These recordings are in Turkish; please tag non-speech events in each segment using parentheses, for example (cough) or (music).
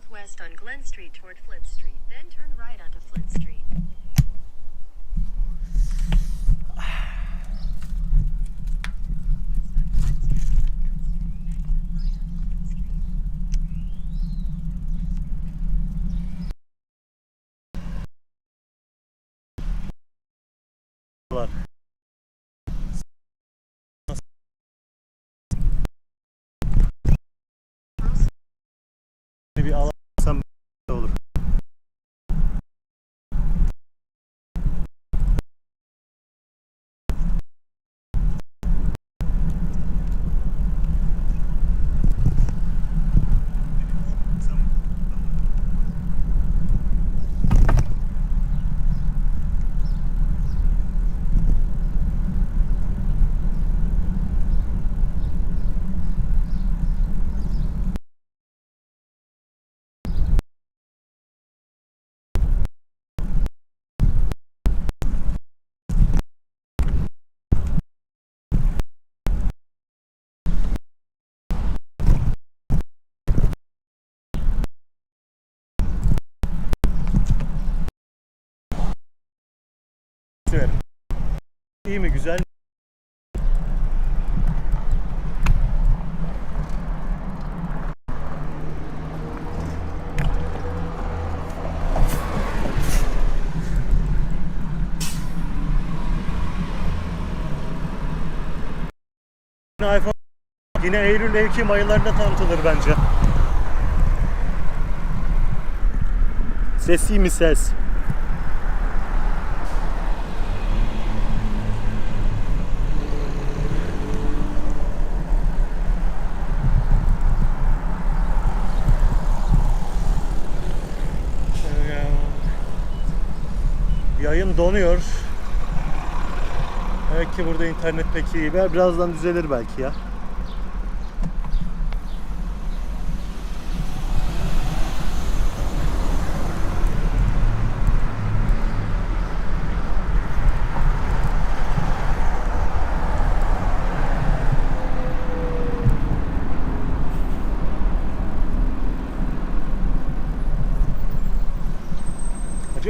southwest on Glen Street toward Flint Street, then turn right onto Flint Street. Bir alarsam İyi mi güzel mi? İPhone yine Eylül Ekim aylarında tanıtılır bence. Ses mi ses? Donuyor. Belki burada internet pek iyi. Birazdan düzelir belki ya.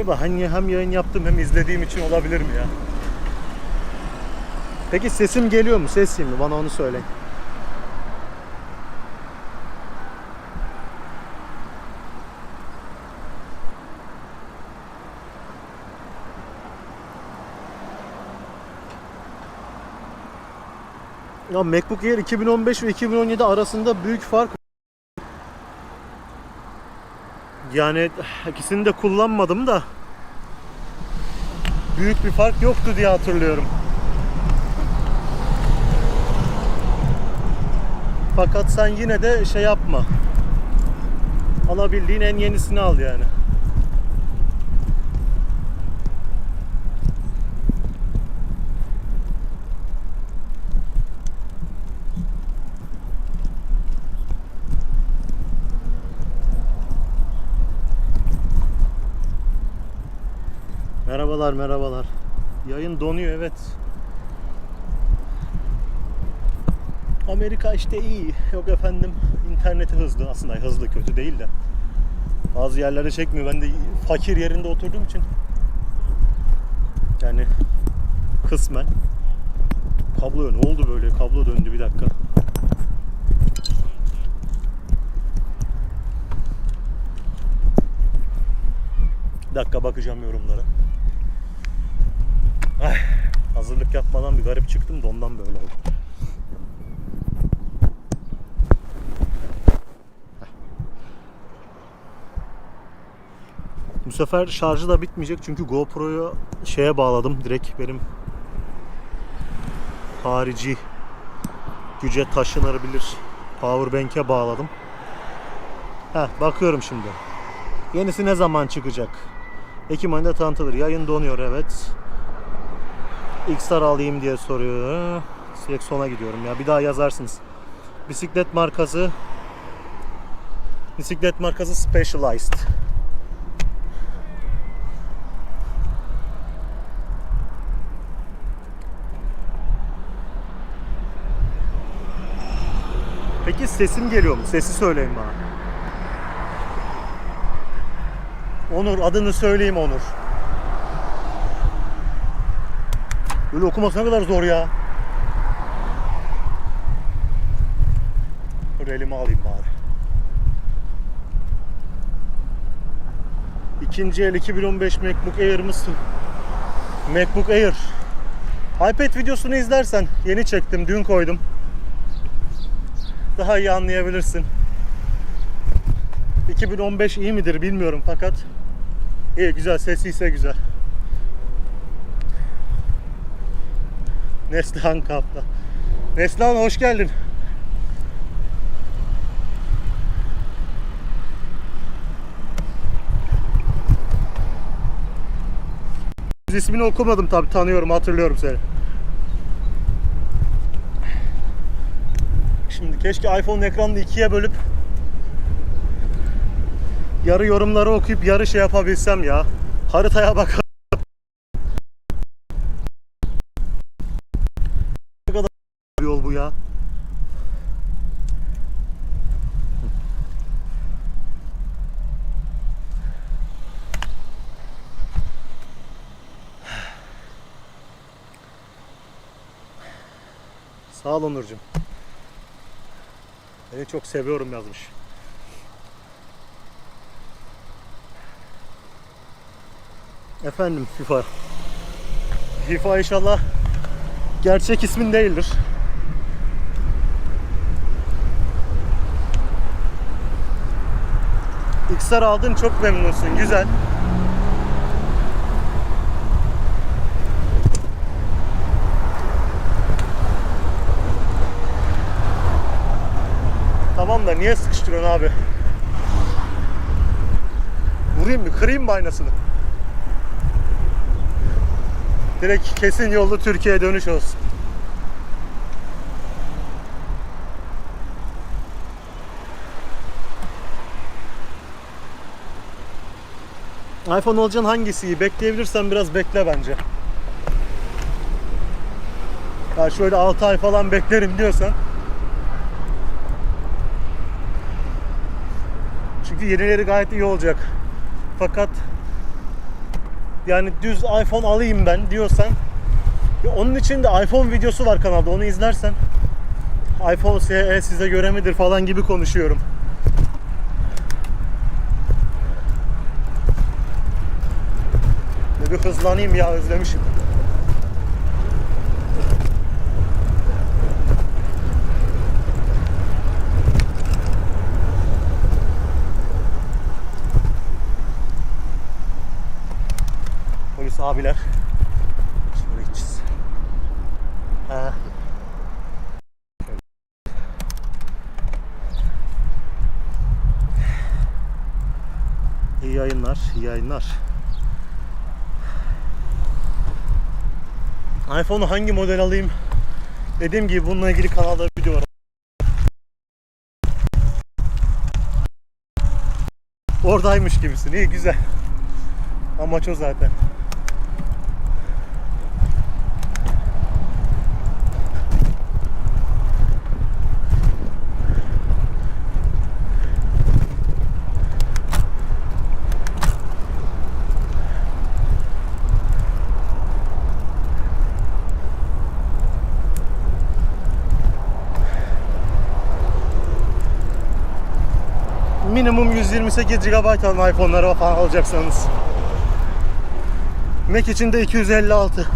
Acaba hani hem yayın yaptım hem izlediğim için olabilir mi ya? Peki sesim geliyor mu? Ses mi? Bana onu söyleyin. Ya MacBook Air 2015 ve 2017 arasında büyük fark yani ikisini de kullanmadım da büyük bir fark yoktu diye hatırlıyorum. Fakat sen yine de şey yapma. Alabildiğin en yenisini al yani. Merhabalar merhabalar. Yayın donuyor evet. Amerika işte iyi. Yok efendim interneti hızlı. Aslında hızlı kötü değil de. Bazı yerlerde çekmiyor. Ben de fakir yerinde oturduğum için. Yani kısmen. Kablo ne oldu böyle? Kablo döndü bir dakika. Bir dakika bakacağım yorumlara. Ay, hazırlık yapmadan bir garip çıktım da ondan böyle oldu. Bu sefer şarjı da bitmeyecek çünkü GoPro'yu şeye bağladım direkt benim harici güce taşınabilir powerbank'e bağladım. Heh, bakıyorum şimdi. Yenisi ne zaman çıkacak? Ekim ayında tanıtılır. Yayın donuyor evet. XR alayım diye soruyor. Direkt sona gidiyorum ya. Bir daha yazarsınız. Bisiklet markası Bisiklet markası Specialized. Peki sesim geliyor mu? Sesi söyleyin bana. Onur adını söyleyeyim Onur. Böyle okuması ne kadar zor ya. Dur elime alayım bari. İkinci el 2015 MacBook Air'ımız MacBook Air. iPad videosunu izlersen yeni çektim, dün koydum. Daha iyi anlayabilirsin. 2015 iyi midir bilmiyorum fakat iyi güzel sesi ise güzel. Neslihan Kaptan. Neslihan hoş geldin. İsmini okumadım tabi tanıyorum hatırlıyorum seni. Şimdi keşke iPhone ekranını ikiye bölüp yarı yorumları okuyup yarı şey yapabilsem ya. Haritaya bak. Ne kadar bir yol bu ya. Sağ ol Onurcuğum. Seni çok seviyorum yazmış. Efendim FIFA. FIFA inşallah gerçek ismin değildir. XR aldın çok memnunsun. Güzel. Tamam da niye sıkıştırıyorsun abi? Vurayım mı? Kırayım mı aynasını? Direkt kesin yollu Türkiye'ye dönüş olsun. iPhone olacaksın hangisi? Bekleyebilirsen biraz bekle bence. Ya şöyle 6 ay falan beklerim diyorsan yenileri gayet iyi olacak. Fakat yani düz iPhone alayım ben diyorsan onun için de iPhone videosu var kanalda onu izlersen iPhone SE size göre midir falan gibi konuşuyorum. Bir hızlanayım ya özlemişim. Abiler. Şöyle gideceğiz. Ha. İyi yayınlar, iyi yayınlar. iPhone'u hangi model alayım? Dediğim gibi bununla ilgili kanalda video var. Oradaymış gibisin. İyi güzel. Amaç o zaten. Minimum 128 GB olan iPhone'ları falan alacaksanız. Mac için de 256.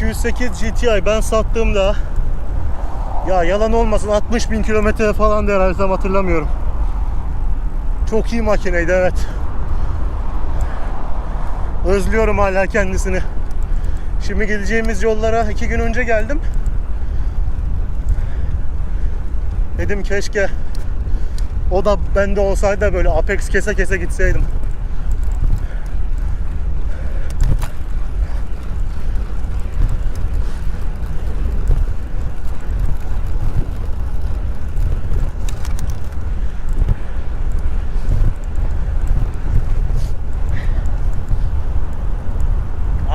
...208 GTI ben sattığımda... ...ya yalan olmasın 60 bin kilometre falan herhalde tam hatırlamıyorum. Çok iyi makineydi evet. Özlüyorum hala kendisini. Şimdi gideceğimiz yollara iki gün önce geldim. Dedim keşke o da bende olsaydı böyle Apex kese kese gitseydim.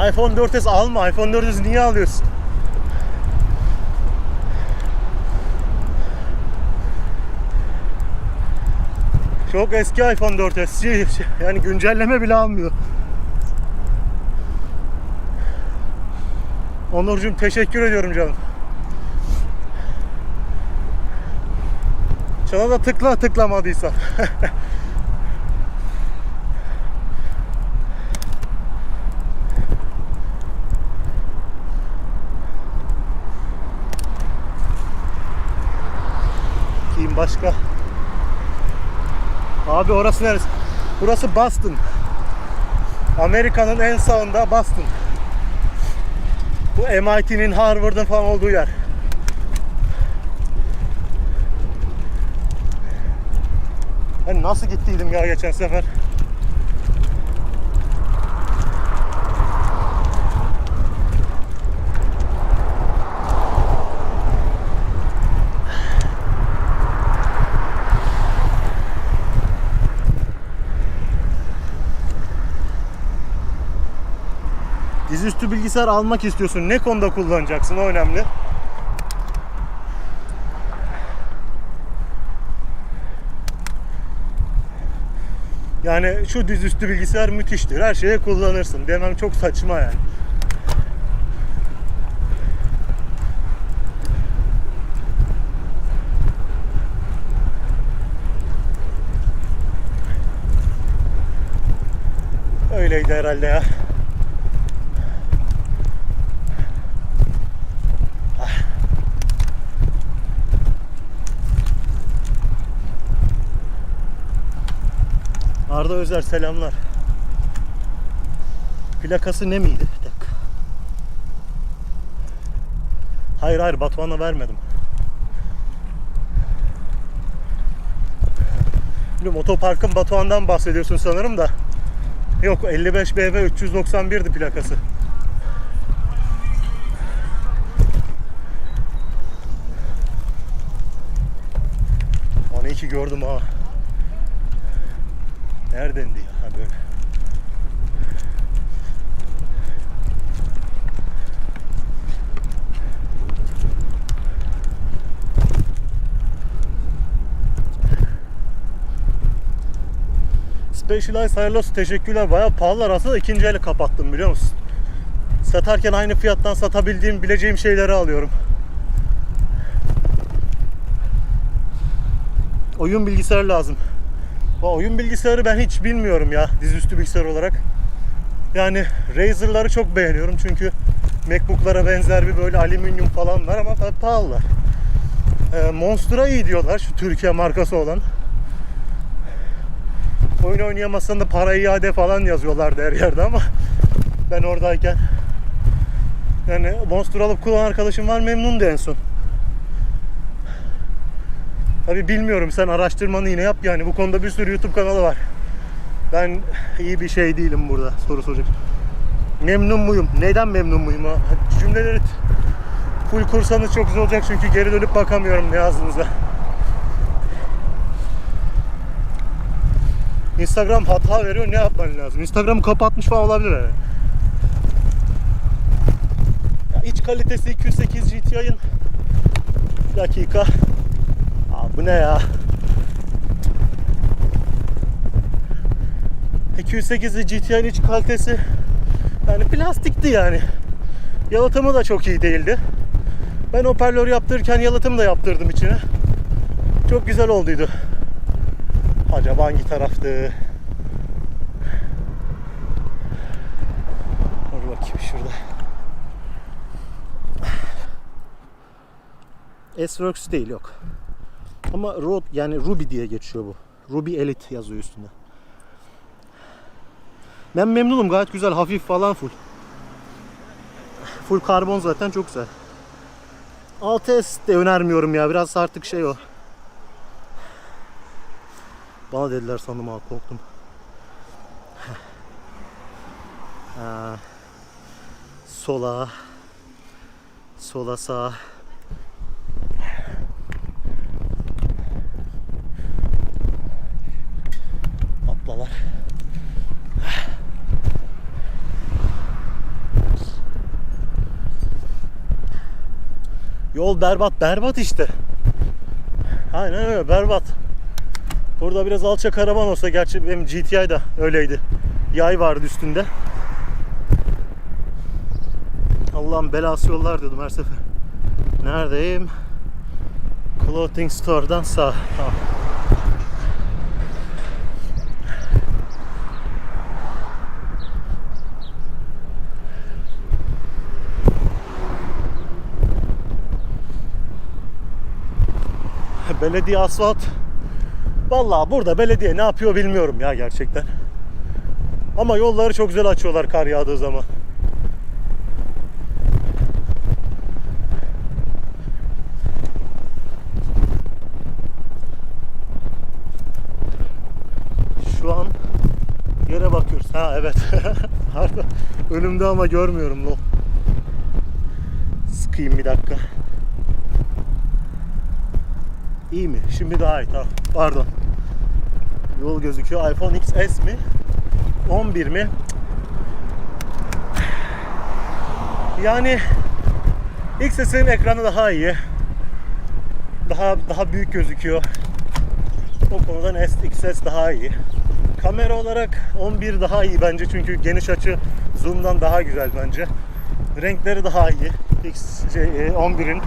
iPhone 4s alma. iPhone 4s niye alıyorsun? Çok eski iPhone 4s. Şey- şey- Yani güncelleme bile almıyor. Onurcuğum teşekkür ediyorum canım. Sana da tıkla tıklamadıysa. (laughs) başka? Abi orası neresi? Burası Boston. Amerika'nın en sağında Boston. Bu MIT'nin, Harvard'ın falan olduğu yer. Ben nasıl gittiydim ya geçen sefer? Dizüstü bilgisayar almak istiyorsun. Ne konuda kullanacaksın? O önemli. Yani şu dizüstü bilgisayar müthiştir. Her şeye kullanırsın. Demem çok saçma yani. Öyleydi herhalde ya. Arda Özer selamlar. Plakası ne miydi? Bir dakika. Hayır hayır Batuhan'a vermedim. Bilmiyorum otoparkın Batuhan'dan bahsediyorsun sanırım da. Yok 55 BV 391'di plakası. Onu iki gördüm ha. Neredendi ya? Ha böyle. Specialized hayırlı olsun. Teşekkürler. Bayağı pahalılar aslında ikinci eli kapattım biliyor musun? Satarken aynı fiyattan satabildiğim, bileceğim şeyleri alıyorum. Oyun bilgisayar lazım. Bu oyun bilgisayarı ben hiç bilmiyorum ya dizüstü bilgisayar olarak. Yani Razer'ları çok beğeniyorum çünkü Macbook'lara benzer bir böyle alüminyum falan var ama pa- pahalılar. Ee, Monster'a iyi diyorlar şu Türkiye markası olan. Oyun oynayamazsan da para iade falan yazıyorlardı her yerde ama ben oradayken yani Monster alıp kullanan arkadaşım var memnundu en son. Tabi bilmiyorum sen araştırmanı yine yap yani bu konuda bir sürü YouTube kanalı var. Ben iyi bir şey değilim burada soru soracak. Memnun muyum? Neyden memnun muyum? ha? Cümleleri full kursanız çok güzel olacak çünkü geri dönüp bakamıyorum ne yazdığınıza. Instagram hata veriyor ne yapman lazım? Instagram'ı kapatmış falan olabilir yani. Ya iç kalitesi 208 GTI'ın dakika bu ne ya? 208 GTI'nin iç kalitesi yani plastikti yani. Yalıtımı da çok iyi değildi. Ben hoparlör yaptırırken yalıtım da yaptırdım içine. Çok güzel olduydu. Acaba hangi taraftı? Dur bakayım şurada. S-Works değil yok. Ama Rod yani Ruby diye geçiyor bu. Ruby Elite yazıyor üstünde. Ben memnunum gayet güzel hafif falan full. Full karbon zaten çok güzel. 6S de önermiyorum ya biraz artık şey o. Bana dediler sandım ha korktum. Ha. Sola. Sola sağ. Yol berbat berbat işte. Aynen öyle berbat. Burada biraz alçak karavan olsa gerçi benim GTI da öyleydi. Yay vardı üstünde. Allah'ın belası yollar diyordum her sefer. Neredeyim? Clothing Store'dan sağ. Tamam. Belediye asfalt. Vallahi burada belediye ne yapıyor bilmiyorum ya gerçekten. Ama yolları çok güzel açıyorlar kar yağdığı zaman. Şu an yere bakıyoruz. Ha evet. (laughs) Önümde ama görmüyorum lo. Sıkayım bir dakika. İyi mi? Şimdi daha iyi. Tamam. Pardon. Yol gözüküyor. iPhone XS mi? 11 mi? Yani XS'in ekranı daha iyi. Daha daha büyük gözüküyor. O konudan XS daha iyi. Kamera olarak 11 daha iyi bence çünkü geniş açı zoom'dan daha güzel bence. Renkleri daha iyi. X şey, e, 11'in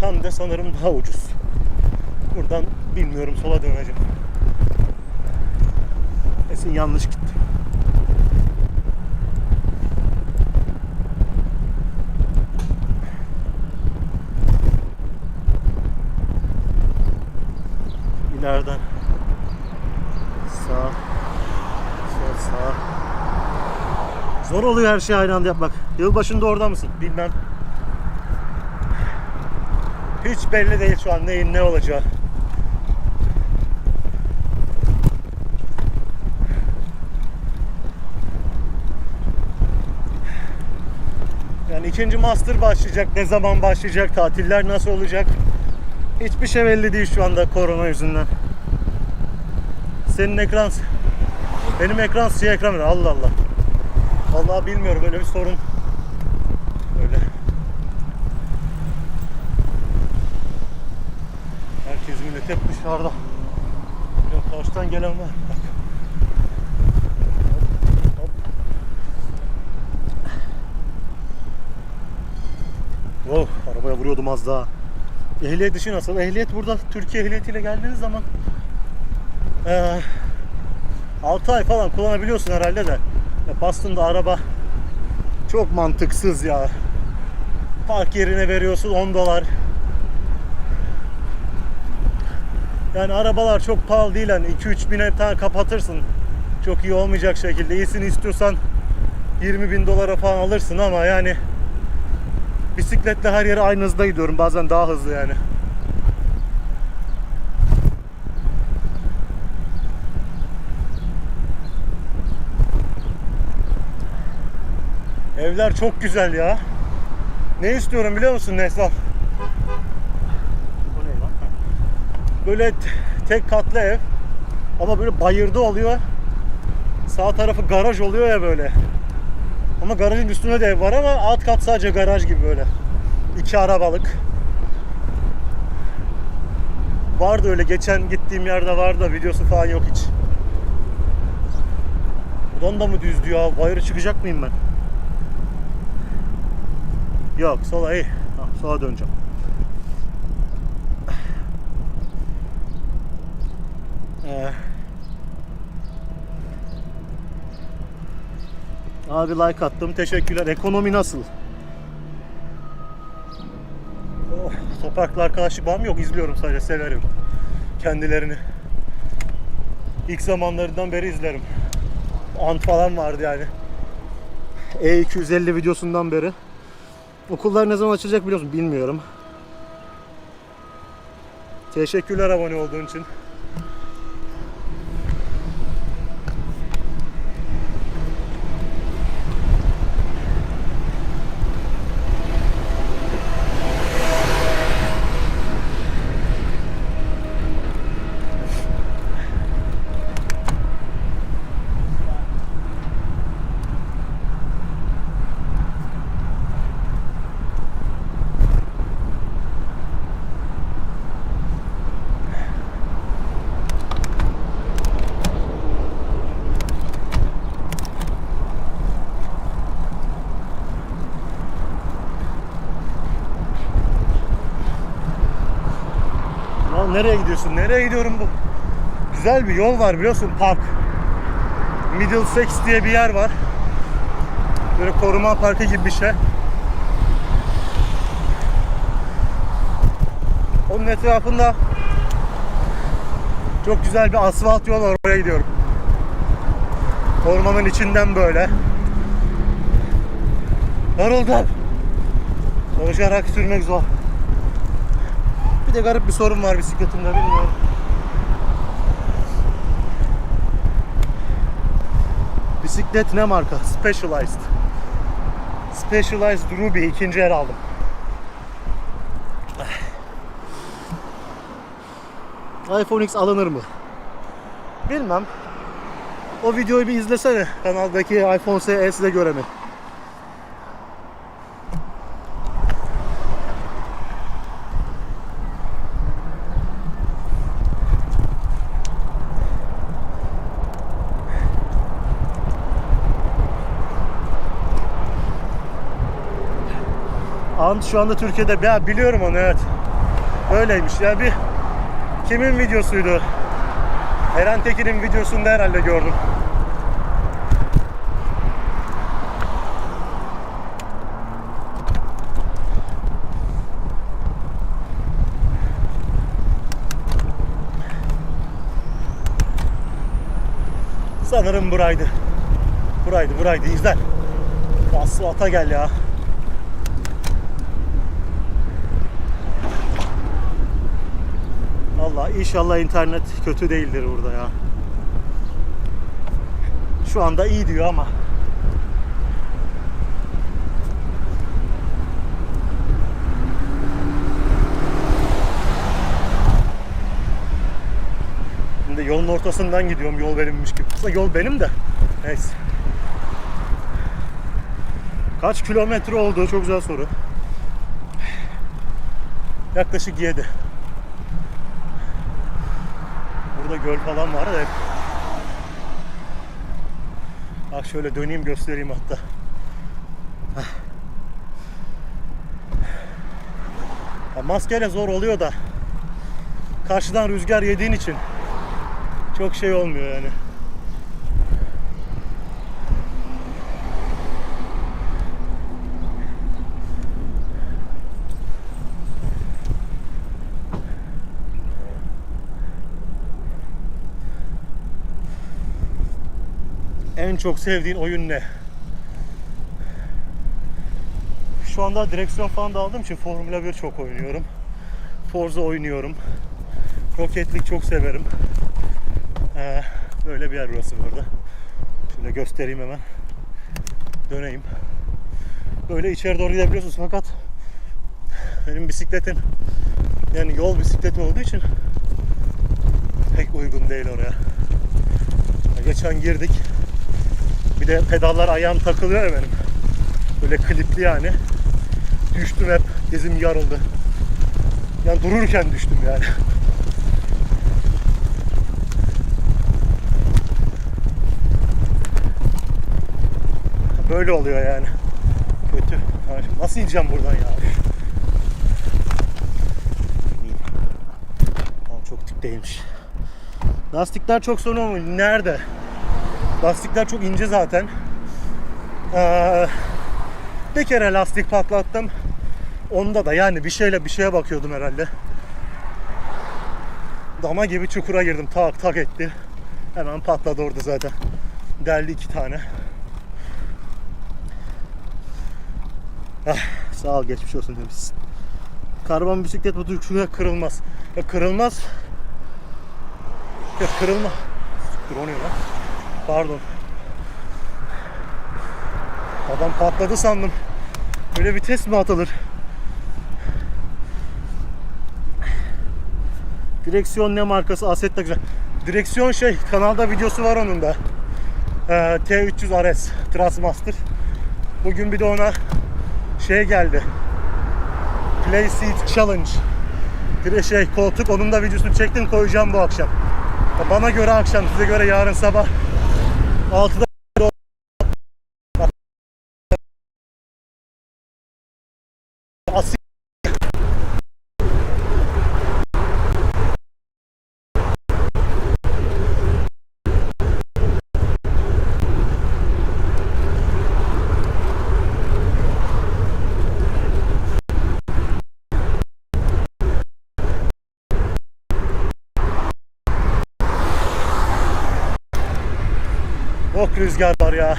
hem de sanırım daha ucuz. Buradan bilmiyorum sola döneceğim. Kesin yanlış gitti. İleriden sağ sol sağ Zor oluyor her şeyi aynı anda yapmak. Yılbaşında orada mısın? Bilmem. Hiç belli değil şu an neyin ne olacağı. Yani ikinci master başlayacak. Ne zaman başlayacak? Tatiller nasıl olacak? Hiçbir şey belli değil şu anda korona yüzünden. Senin ekran benim ekran siyah ekran? Allah Allah. Vallahi bilmiyorum öyle bir sorun. Öyle. Herkes millet hep dışarıda. Yok karşıdan gelen var. Bak. Hop, hop. Oh, arabaya vuruyordum az daha. Ehliyet dışı nasıl? Ehliyet burada Türkiye ehliyetiyle geldiğiniz zaman eee 6 ay falan kullanabiliyorsun herhalde de. Ya Boston'da araba çok mantıksız ya. Park yerine veriyorsun 10 dolar. Yani arabalar çok pahalı değil hani 2-3 bine tane kapatırsın. Çok iyi olmayacak şekilde. İyisini istiyorsan 20 bin dolara falan alırsın ama yani bisikletle her yere aynı hızda gidiyorum. Bazen daha hızlı yani. Evler çok güzel ya. Ne istiyorum biliyor musun Nesal? Bu ne lan? Böyle tek katlı ev ama böyle bayırda oluyor. Sağ tarafı garaj oluyor ya böyle. Ama garajın üstünde de ev var ama alt kat sadece garaj gibi böyle. İki arabalık. Vardı öyle geçen gittiğim yerde vardı videosu falan yok hiç. Buradan da mı düzdü ya? Bayırı çıkacak mıyım ben? Yok sola iyi. Tamam, sola döneceğim. Ee, abi like attım. Teşekkürler. Ekonomi nasıl? Oh, Topraklı arkadaşı bağım yok. izliyorum sadece. Severim. Kendilerini. İlk zamanlarından beri izlerim. Ant falan vardı yani. E250 videosundan beri. Okullar ne zaman açılacak biliyorsun bilmiyorum. Teşekkürler abone olduğun için. Nereye gidiyorsun? Nereye gidiyorum bu? Güzel bir yol var biliyorsun park. Middlesex diye bir yer var. Böyle koruma parkı gibi bir şey. Onun etrafında çok güzel bir asfalt yol var. Oraya gidiyorum. Ormanın içinden böyle. Yoruldum. Çalışarak sürmek zor. Bir de garip bir sorun var bisikletimde bilmiyorum. Bisiklet ne marka? Specialized. Specialized Ruby ikinci el aldım. iPhone X alınır mı? Bilmem. O videoyu bir izlesene. Kanaldaki iPhone SE'si de göremi. Ant şu anda Türkiye'de. Ya biliyorum onu evet. Öyleymiş ya bir kimin videosuydu? Eren Tekin'in videosunda herhalde gördüm. Sanırım buraydı. Buraydı, buraydı. İzler. Asfalta gel ya. Allah inşallah internet kötü değildir burada ya. Şu anda iyi diyor ama. Şimdi yolun ortasından gidiyorum yol benimmiş gibi. Aslında yol benim de. Neyse. Kaç kilometre oldu? Çok güzel soru. Yaklaşık 7. Burada göl falan var hep. Bak şöyle döneyim göstereyim hatta. Ya maskeyle zor oluyor da karşıdan rüzgar yediğin için çok şey olmuyor yani. Çok sevdiğin oyun ne? Şu anda direksiyon falan da aldığım için Formula 1 çok oynuyorum. Forza oynuyorum. Rocket League çok severim. Ee, böyle bir yer burası burada. Şöyle göstereyim hemen. Döneyim. Böyle içeri doğru gidebiliyorsunuz fakat benim bisikletin yani yol bisikleti olduğu için pek uygun değil oraya. Geçen girdik. Bir de pedallar ayağım takılıyor ya benim. Böyle klipli yani. Düştüm hep. Dizim yarıldı. Yani dururken düştüm yani. Böyle oluyor yani. Kötü. Nasıl ineceğim buradan ya? Tamam çok dik değilmiş. Lastikler çok sorun olmuyor. Nerede? Lastikler çok ince zaten. Ee, bir kere lastik patlattım. Onda da yani bir şeyle bir şeye bakıyordum herhalde. Dama gibi çukura girdim. Tak tak etti. Hemen patladı orada zaten. Deldi iki tane. Ah, sağ ol geçmiş olsun demişsin. Karbon bisiklet bu şuraya kırılmaz. Ya kırılmaz. Ya kırılma. Dur o ne lan? Pardon. Adam patladı sandım. Böyle bir test mi atılır? Direksiyon ne markası? Assetto güzel. Direksiyon şey, kanalda videosu var onun da. Ee, T300 RS Trustmaster. Bugün bir de ona şey geldi. Play Seat Challenge. Bir şey koltuk onun da videosunu çektim koyacağım bu akşam. Bana göre akşam, size göre yarın sabah 6'da Asil Çok rüzgar var ya.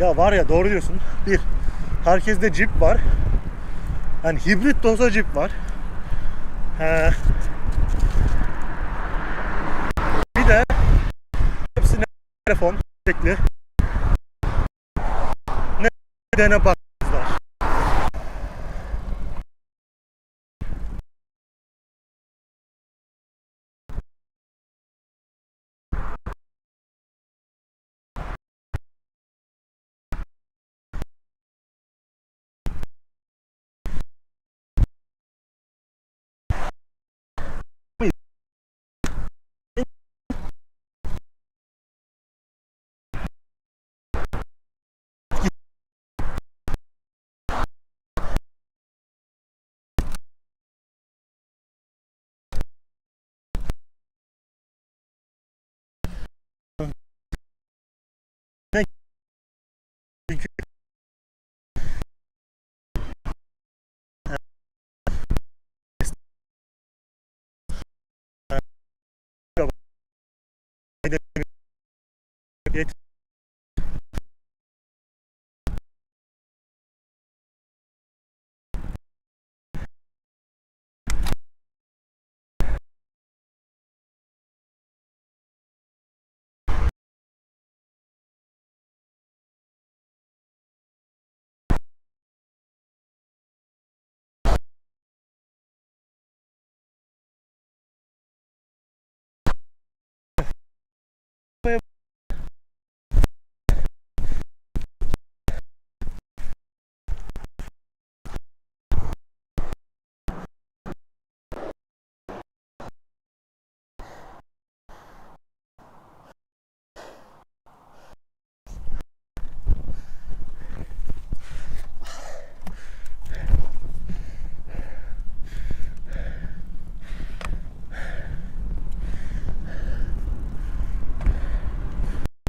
Ya var ya doğru diyorsun. Bir, herkeste Jeep var. Yani hibrit de olsa Jeep var. He. Bir de hepsine telefon şekli. Ne dene Yeter.